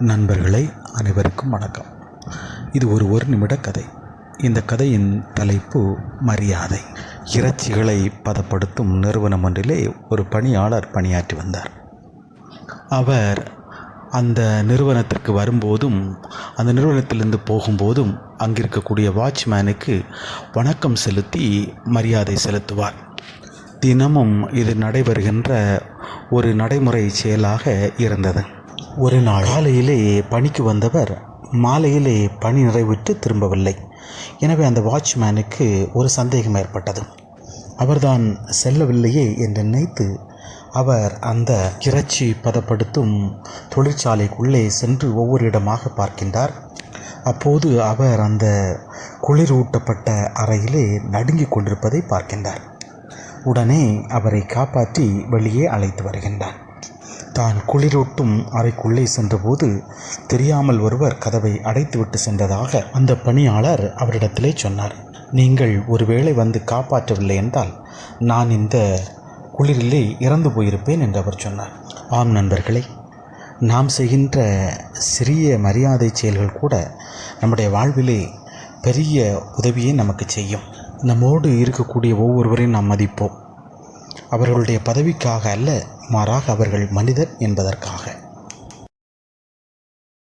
நண்பர்களே அனைவருக்கும் வணக்கம். இது ஒரு ஒரு நிமிட கதை. இந்த கதையின் தலைப்பு மரியாதை. இறைச்சிகளை பதப்படுத்தும் நிறுவனம் ஒன்றிலே ஒரு பணியாளர் பணியாற்றி வந்தார். அவர் அந்த நிறுவனத்திற்கு வரும்போதும் அந்த நிறுவனத்திலிருந்து போகும்போதும் அங்கிருக்கக்கூடிய வாட்ச்மேனுக்கு வணக்கம் செலுத்தி மரியாதை செலுத்துவார். தினமும் இது நடைபெறுகின்ற ஒரு நடைமுறை செயலாக இருந்தது. ஒரு நாள் காலையிலே பணிக்கு வந்தவர் மாலையிலே பணி நிறைவிட்டு திரும்பவில்லை. எனவே அந்த வாட்ச்மேனுக்கு ஒரு சந்தேகம் ஏற்பட்டது. அவர்தான் செல்லவில்லையே என்று நினைத்து அவர் அந்த இறைச்சி பதப்படுத்தும் தொழிற்சாலைக்குள்ளே சென்று ஒவ்வொரு இடமாக பார்க்கின்றார். அப்போது அவர் அந்த குளிரூட்டப்பட்ட அறையிலே நடுங்கிக் கொண்டிருப்பதை பார்க்கின்றார். உடனே அவரை காப்பாற்றி வெளியே அழைத்து வருகின்றார். தான் குளிரூட்டும் அறைக்குள்ளே சென்றபோது தெரியாமல் ஒருவர் கதவை அடைத்துவிட்டு சென்றதாக அந்த பணியாளர் அவரிடத்திலே சொன்னார். நீங்கள் ஒருவேளை வந்து காப்பாற்றவில்லை என்றால் நான் இந்த குளிரிலே இறந்து போயிருப்பேன் என்று அவர் சொன்னார். ஆம் நண்பர்களே நாம் செய்கின்ற சிறிய மரியாதை செயல்கள் கூட நம்முடைய வாழ்விலே பெரிய உதவியை நமக்கு செய்யும். நம்மோடு இருக்கக்கூடிய ஒவ்வொருவரையும் நாம் மதிப்போம். அவர்களுடைய பதவிக்காக அல்ல மாறாக அவர்கள் மனிதர் என்பதற்காக.